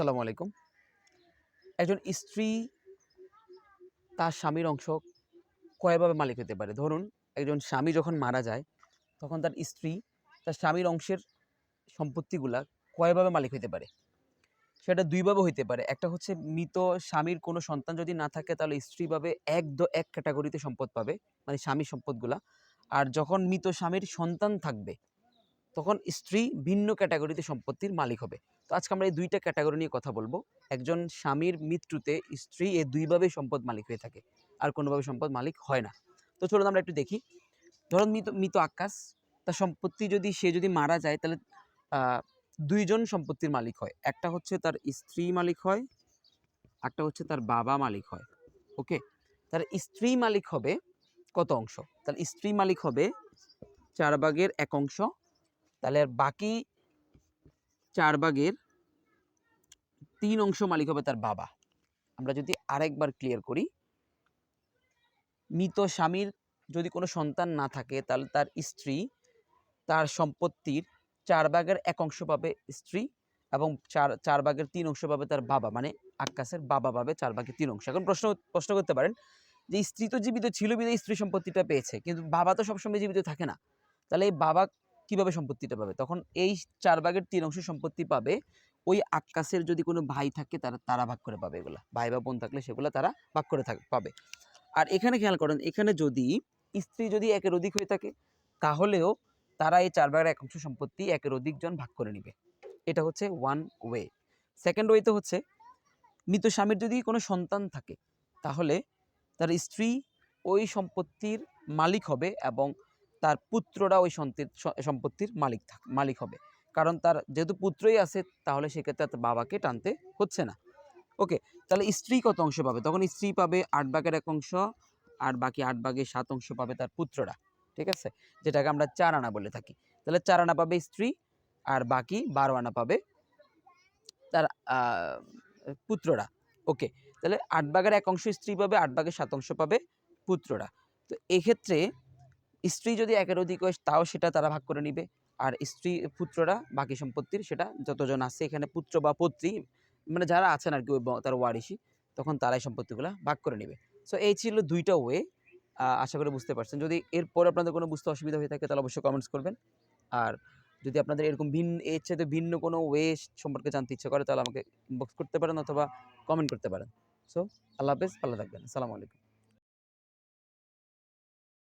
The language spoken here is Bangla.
আসসালামু আলাইকুম। একজন স্ত্রী তার স্বামীর অংশ কয়ভাবে মালিক হতে পারে। ধরুন, একজন স্বামী যখন মারা যায়, তখন তার স্ত্রী তার স্বামীর অংশের সম্পত্তিগুলা কয়ভাবে মালিক হতে পারে। সেটা দুইভাবে হইতে পারে। একটা হচ্ছে মৃত স্বামীর কোনো সন্তান যদি না থাকে, তাহলে স্ত্রীভাবে এক দ, এক ক্যাটাগরিতে সম্পদ পাবে মানে স্বামীর সম্পদগুলা। আর যখন মৃত স্বামীর সন্তান থাকবে তখন স্ত্রী ভিন্ন ক্যাটাগরিতে সম্পত্তির মালিক হবে। তো আজকে আমরা এই দুইটা ক্যাটাগরি নিয়ে কথা বলব। একজন স্বামীর মৃত্যুতে স্ত্রী এই দুইভাবে সম্পদ মালিক হয়ে থাকে, আর কোনোভাবে সম্পদ মালিক হয় না। তো চলুন আমরা একটু দেখি। ধরুন মৃত মৃত আকাশ, তার সম্পত্তি যদি, সে যদি মারা যায়, তাহলে দুইজন সম্পত্তির মালিক হয়। একটা হচ্ছে তার স্ত্রী মালিক হয় একটা হচ্ছে তার বাবা মালিক হয়। ওকে? তার স্ত্রী মালিক হবে কত অংশ? তার স্ত্রী মালিক হবে চার ভাগের এক অংশ। তাহলে বাকি চার ভাগের তিন অংশ মালিক হবে তার বাবা। আমরা যদি আরেকবার ক্লিয়ার করি, মৃত স্বামীর যদি কোনো সন্তান না থাকে, তাহলে তার স্ত্রী, তার সম্পত্তির চার ভাগের এক অংশ পাবে স্ত্রী এবং চার চার ভাগের তিন অংশ পাবে তার বাবা। মানে আকাশের বাবা পাবে চার ভাগের তিন অংশ। এখন প্রশ্ন প্রশ্ন করতে পারেন যে স্ত্রী তো জীবিত ছিল বিধায় স্ত্রী সম্পত্তিটা পেয়েছে, কিন্তু বাবা তো সবসময় জীবিত থাকে না। তাহলে এই বাবা কীভাবে সম্পত্তিটা পাবে? তখন এই চার ভাগের তিন অংশ সম্পত্তি পাবে। ওই আকাশের যদি কোনো ভাই থাকে, তারা তারা ভাগ করে পাবে এগুলা। ভাই বা বোন থাকলে সেগুলো তারা ভাগ করে থাক, পাবে। আর এখানে খেয়াল করেন, এখানে যদি স্ত্রী যদি একের অধিক হয়ে থাকে, তাহলেও তারা এই চার ভাগের এক অংশ সম্পত্তি একের অধিক জন ভাগ করে নিবে। এটা হচ্ছে ওয়ান ওয়ে সেকেন্ড ওয়েতে হচ্ছে, মৃত স্বামীর যদি কোনো সন্তান থাকে, তাহলে তার স্ত্রী ওই সম্পত্তির মালিক হবে এবং তার পুত্ররা ওই সম্পত্তির মালিক থাক, মালিক হবে। কারণ তার যেহেতু পুত্রই আছে, তাহলে সেক্ষেত্রে তার বাবাকে টানতে হচ্ছে না। ওকে, তাহলে স্ত্রী কত অংশ পাবে? তখন স্ত্রী পাবে আট ভাগের এক অংশ, আর বাকি আট ভাগের সাত অংশ পাবে তার পুত্ররা। ঠিক আছে? যেটাকে আমরা চার আনা বলে থাকি। তাহলে চার আনা পাবে স্ত্রী, আর বাকি বারো আনা পাবে তার পুত্ররা। ওকে, তাহলে আট ভাগের এক অংশ স্ত্রী পাবে, আট ভাগের সাত অংশ পাবে পুত্ররা। তো এক্ষেত্রে স্ত্রী যদি একের অধিক হয়, তাও সেটা তারা ভাগ করে নিবে। আর স্ত্রী পুত্ররা বাকি সম্পত্তির সেটা যতজন আছে, এখানে পুত্র বা পত্রী মানে যারা আছেন আর কি ওই তার ওয়ারিসি তখন তারাই সম্পত্তিগুলো ভাগ করে নেবে। সো এই ছিল দুইটা ওয়ে আশা করি বুঝতে পারছেন। যদি এরপর আপনাদের কোনো বুঝতে অসুবিধা হয়ে থাকে, তাহলে অবশ্যই কমেন্টস করবেন। আর যদি আপনাদের এরকম ভিন্ন এর চাইতে ভিন্ন কোনো ওয়ে সম্পর্কে জানতে ইচ্ছে করে, তাহলে আমাকে ইনবক্স করতে পারেন অথবা কমেন্ট করতে পারেন। সো আল্লাহ হাফেজ, ভালো থাকবেন। আসসালামু আলাইকুম।